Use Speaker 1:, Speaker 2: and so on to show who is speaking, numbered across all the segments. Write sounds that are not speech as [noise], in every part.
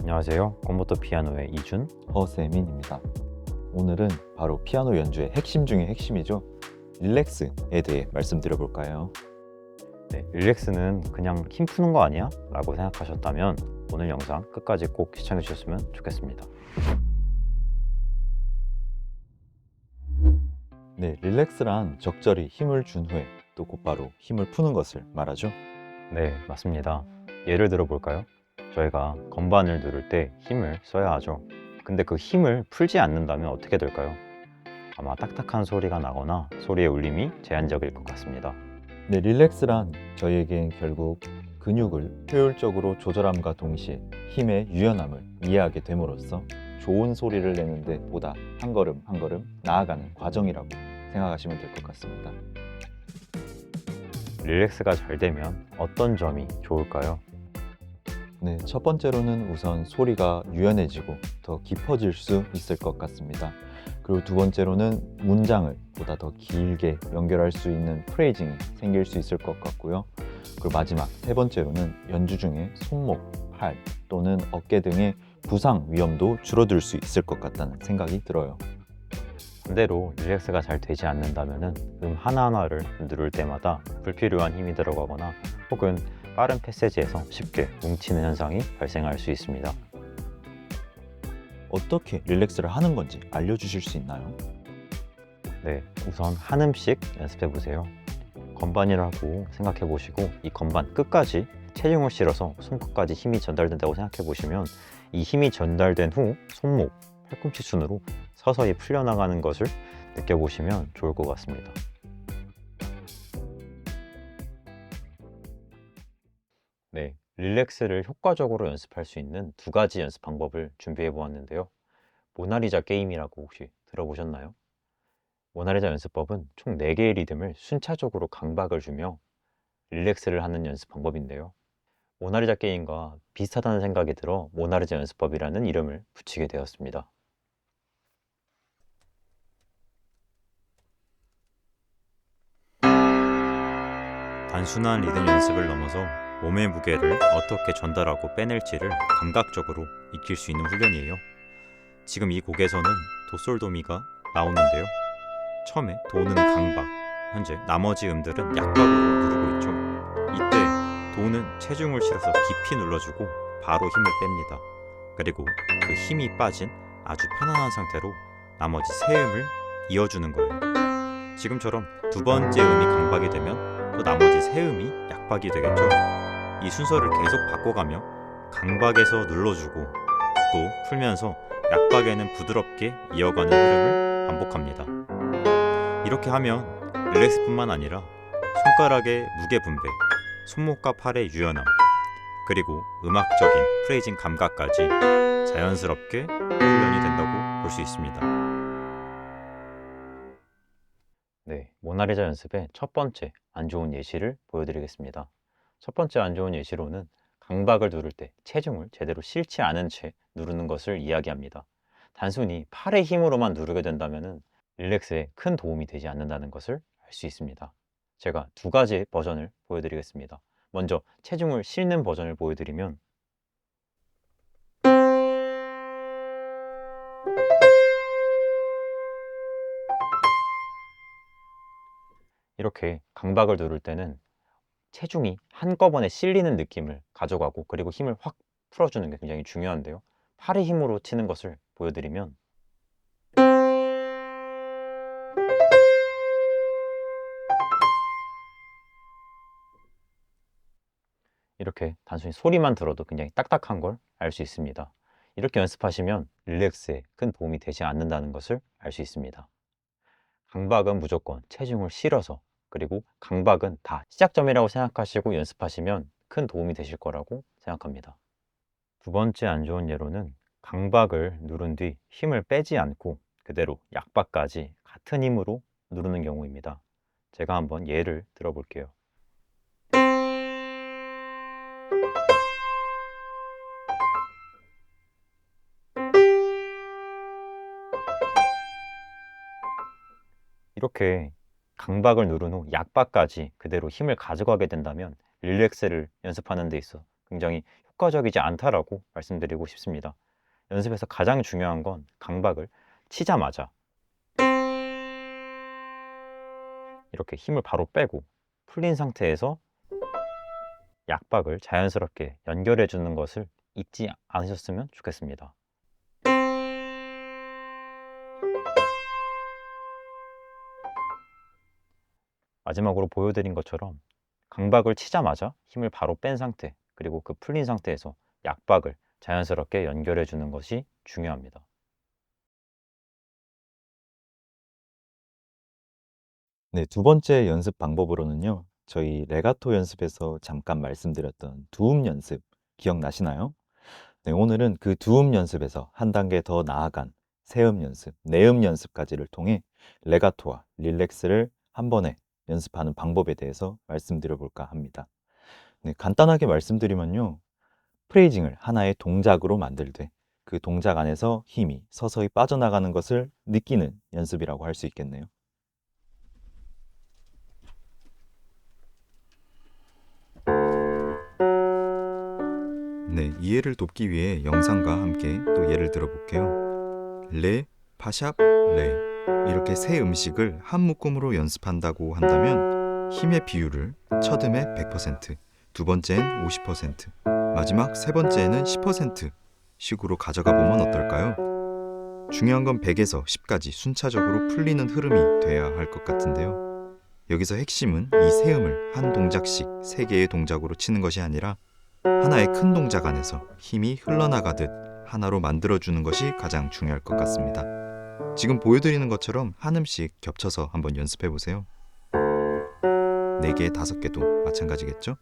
Speaker 1: 안녕하세요. 콤보토 피아노의 이준.
Speaker 2: 허세민입니다. 오늘은 바로 피아노 연주의 핵심 중의 핵심이죠. 릴렉스에 대해 말씀드려 볼까요?
Speaker 1: 네, 릴렉스는 그냥 힘 푸는 거 아니야? 라고 생각하셨다면 오늘 영상 끝까지 꼭 시청해 주셨으면 좋겠습니다.
Speaker 2: 네, 릴렉스란 적절히 힘을 준 후에 또 곧바로 힘을 푸는 것을 말하죠.
Speaker 1: 네, 맞습니다. 예를 들어 볼까요? 저희가 건반을 누를 때 힘을 써야 하죠. 근데 그 힘을 풀지 않는다면 어떻게 될까요? 아마 딱딱한 소리가 나거나 소리의 울림이 제한적일 것 같습니다.
Speaker 2: 네, 릴렉스란 저희에겐 결국 근육을 효율적으로 조절함과 동시에 힘의 유연함을 이해하게 됨으로써 좋은 소리를 내는데 보다 한 걸음 한 걸음 나아가는 과정이라고 생각하시면 될 것 같습니다.
Speaker 1: 릴렉스가 잘 되면 어떤 점이 좋을까요?
Speaker 2: 네, 첫 번째로는 우선 소리가 유연해지고 더 깊어질 수 있을 것 같습니다. 그리고 두 번째로는 문장을 보다 더 길게 연결할 수 있는 프레이징이 생길 수 있을 것 같고요. 그리고 마지막 세 번째로는 연주 중에 손목, 팔 또는 어깨 등의 부상 위험도 줄어들 수 있을 것 같다는 생각이 들어요.
Speaker 1: 반대로 릴렉스가 잘 되지 않는다면 음 하나하나를 누를 때마다 불필요한 힘이 들어가거나 혹은 빠른 패세지에서 쉽게 뭉치는 현상이 발생할 수 있습니다.
Speaker 2: 어떻게 릴렉스를 하는 건지 알려주실 수 있나요?
Speaker 1: 네, 우선 한 음씩 연습해 보세요. 건반이라고 생각해 보시고 이 건반 끝까지 체중을 실어서 손끝까지 힘이 전달된다고 생각해 보시면 이 힘이 전달된 후 손목, 팔꿈치 순으로 서서히 풀려나가는 것을 느껴보시면 좋을 것 같습니다. 릴렉스를 효과적으로 연습할 수 있는 두 가지 연습 방법을 준비해 보았는데요. 모나리자 게임이라고 혹시 들어보셨나요? 모나리자 연습법은 총 4개의 리듬을 순차적으로 강박을 주며 릴렉스를 하는 연습 방법인데요. 모나리자 게임과 비슷하다는 생각이 들어 모나리자 연습법이라는 이름을 붙이게 되었습니다. 단순한 리듬 연습을 넘어서 몸의 무게를 어떻게 전달하고 빼낼지를 감각적으로 익힐 수 있는 훈련이에요. 지금 이 곡에서는 도솔도미가 나오는데요. 처음에 도는 강박, 현재 나머지 음들은 약박으로 누르고 있죠. 이때 도는 체중을 실어서 깊이 눌러주고 바로 힘을 뺍니다. 그리고 그 힘이 빠진 아주 편안한 상태로 나머지 세 음을 이어주는 거예요. 지금처럼 두 번째 음이 강박이 되면 또 나머지 세 음이 약박이 되겠죠. 이 순서를 계속 바꿔가며 강박에서 눌러주고 또 풀면서 약박에는 부드럽게 이어가는 흐름을 반복합니다. 이렇게 하면 릴렉스뿐만 아니라 손가락의 무게 분배, 손목과 팔의 유연함, 그리고 음악적인 프레이징 감각까지 자연스럽게 훈련이 된다고 볼 수 있습니다. 네, 모나리자 연습의 첫 번째 안 좋은 예시를 보여드리겠습니다. 첫 번째 안 좋은 예시로는 강박을 누를 때 체중을 제대로 실지 않은 채 누르는 것을 이야기합니다. 단순히 팔의 힘으로만 누르게 된다면 릴렉스에 큰 도움이 되지 않는다는 것을 알 수 있습니다. 제가 두 가지 버전을 보여드리겠습니다. 먼저 체중을 실는 버전을 보여드리면 이렇게 강박을 누를 때는 체중이 한꺼번에 실리는 느낌을 가져가고 그리고 힘을 확 풀어주는 게 굉장히 중요한데요. 팔의 힘으로 치는 것을 보여드리면 이렇게 단순히 소리만 들어도 굉장히 딱딱한 걸 알 수 있습니다. 이렇게 연습하시면 릴렉스에 큰 도움이 되지 않는다는 것을 알 수 있습니다. 강박은 무조건 체중을 실어서 그리고 강박은 다 시작점이라고 생각하시고 연습하시면 큰 도움이 되실 거라고 생각합니다. 두 번째 안 좋은 예로는 강박을 누른 뒤 힘을 빼지 않고 그대로 약박까지 같은 힘으로 누르는 경우입니다. 제가 한번 예를 들어볼게요. 이렇게 강박을 누른 후 약박까지 그대로 힘을 가져가게 된다면 릴렉스를 연습하는 데 있어 굉장히 효과적이지 않다라고 말씀드리고 싶습니다. 연습에서 가장 중요한 건 강박을 치자마자 이렇게 힘을 바로 빼고 풀린 상태에서 약박을 자연스럽게 연결해 주는 것을 잊지 않으셨으면 좋겠습니다. 마지막으로 보여드린 것처럼 강박을 치자마자 힘을 바로 뺀 상태 그리고 그 풀린 상태에서 약박을 자연스럽게 연결해 주는 것이 중요합니다.
Speaker 2: 네, 두 번째 연습 방법으로는요. 저희 레가토 연습에서 잠깐 말씀드렸던 두음 연습 기억나시나요? 네, 오늘은 그 두음 연습에서 한 단계 더 나아간 세음 연습, 내음 연습까지를 통해 레가토와 릴렉스를 한 번에 연습하는 방법에 대해서 말씀드려 볼까 합니다. 네, 간단하게 말씀드리면요. 프레이징을 하나의 동작으로 만들되 그 동작 안에서 힘이 서서히 빠져나가는 것을 느끼는 연습이라고 할 수 있겠네요.
Speaker 3: 네, 이해를 돕기 위해 영상과 함께 또 예를 들어 볼게요. 레, 파샵, 레. 이렇게 세 음식을 한 묶음으로 연습한다고 한다면 힘의 비율을 첫 음에 100%, 두 번째엔 50%, 마지막 세 번째에는 10% 식으로 가져가 보면 어떨까요? 중요한 건 100에서 10까지 순차적으로 풀리는 흐름이 돼야 할 것 같은데요. 여기서 핵심은 이 세 음을 한 동작씩 세 개의 동작으로 치는 것이 아니라 하나의 큰 동작 안에서 힘이 흘러나가듯 하나로 만들어주는 것이 가장 중요할 것 같습니다. 지금 보여드리는 것처럼 한 음씩 겹쳐서 한번 연습해 보세요. 4개, 5개도 마찬가지겠죠?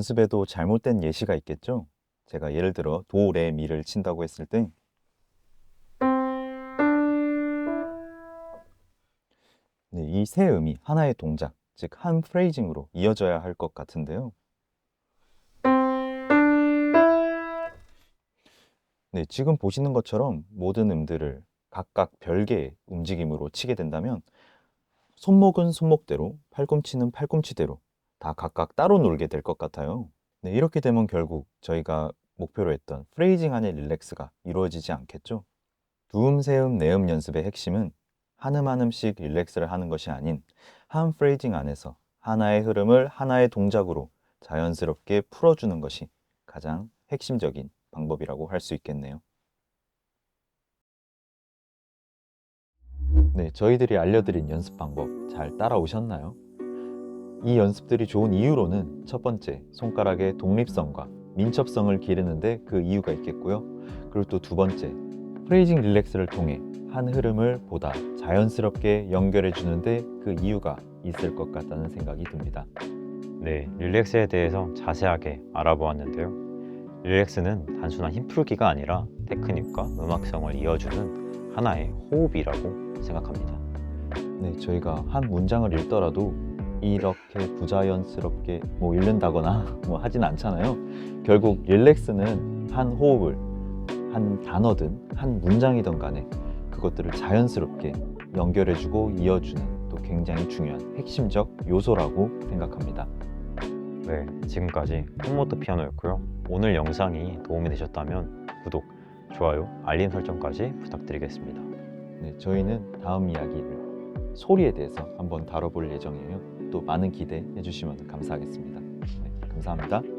Speaker 2: 연습에도 잘못된 예시가 있겠죠? 제가 예를 들어 도, 레, 미를 친다고 했을 때 네, 이세 음이 하나의 동작, 즉 한 프레이징으로 이어져야 할 것 같은데요. 네, 지금 보시는 것처럼 모든 음들을 각각 별개의 움직임으로 치게 된다면 손목은 손목대로, 팔꿈치는 팔꿈치대로 다 각각 따로 놀게 될 것 같아요. 네, 이렇게 되면 결국 저희가 목표로 했던 프레이징 안의 릴렉스가 이루어지지 않겠죠? 두음, 세음, 네음 연습의 핵심은 한 음 한 음씩 릴렉스를 하는 것이 아닌 한 프레이징 안에서 하나의 흐름을 하나의 동작으로 자연스럽게 풀어주는 것이 가장 핵심적인 방법이라고 할 수 있겠네요. 네, 저희들이 알려드린 연습 방법 잘 따라오셨나요? 이 연습들이 좋은 이유로는 첫 번째, 손가락의 독립성과 민첩성을 기르는데 그 이유가 있겠고요. 그리고 또 두 번째, 프레이징 릴렉스를 통해 한 흐름을 보다 자연스럽게 연결해 주는데 그 이유가 있을 것 같다는 생각이 듭니다.
Speaker 1: 네, 릴렉스에 대해서 자세하게 알아보았는데요. 릴렉스는 단순한 힘풀기가 아니라 테크닉과 음악성을 이어주는 하나의 호흡이라고 생각합니다.
Speaker 2: 네, 저희가 한 문장을 읽더라도 이렇게 부자연스럽게 뭐 읽는다거나 [laughs] 뭐 하진 않잖아요. 결국 릴렉스는 한 호흡을 한 단어든 한 문장이든 간에 그것들을 자연스럽게 연결해주고 이어주는 또 굉장히 중요한 핵심적 요소라고 생각합니다.
Speaker 1: 네, 지금까지 홈모드 피아노였고요. 오늘 영상이 도움이 되셨다면 구독, 좋아요, 알림 설정까지 부탁드리겠습니다.
Speaker 2: 네, 저희는 다음 이야기를 소리에 대해서 한번 다뤄볼 예정이에요. 또 많은 기대해 주시면 감사하겠습니다. 네, 감사합니다.